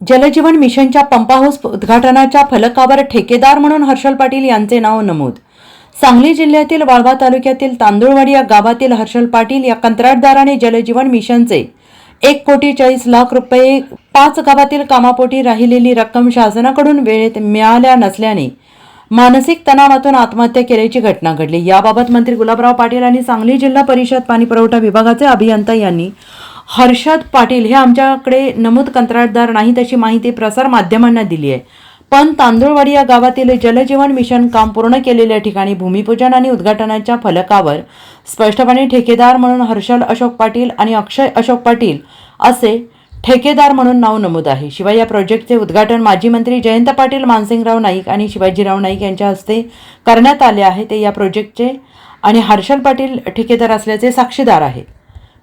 जलजीवन मिशनच्या pump house उद्घाटनाच्या फलकावर ठेकेदार म्हणून हर्षल पाटील यांचे नाव नमूद. सांगली जिल्ह्यातील वाळवा तालुक्यातील तांदुळवाडी या गावातील हर्षल पाटील या कंत्राटदाराने जलजीवन मिशनचे एक कोटी चाळीस लाख रुपये पाच गावातील कामापोटी राहिलेली रक्कम शासनाकडून वेळेत मिळाल्या नसल्याने मानसिक तणावातून आत्महत्या केल्याची घटना घडली. याबाबत मंत्री गुलाबराव पाटील आणि सांगली जिल्हा परिषद पाणीपुरवठा विभागाचे अभियंता यांनी हर्षद पाटील हे आमच्याकडे नमूद कंत्राटदार नाहीत अशी माहिती प्रसार माध्यमांना दिली आहे. पण तांदूळवाडी या गावातील जलजीवन मिशन काम पूर्ण केलेल्या ठिकाणी भूमिपूजन आणि उद्घाटनाच्या फलकावर स्पष्टपणे ठेकेदार म्हणून हर्षल अशोक पाटील आणि अक्षय अशोक पाटील असे ठेकेदार म्हणून नाव नमूद आहे. शिवाय या प्रोजेक्टचे उद्घाटन माजी मंत्री जयंत पाटील मानसिंगराव नाईक आणि शिवाजीराव नाईक यांच्या हस्ते करण्यात आले आहे. ते या प्रोजेक्टचे आणि हर्षल पाटील ठेकेदार असल्याचे साक्षीदार आहेत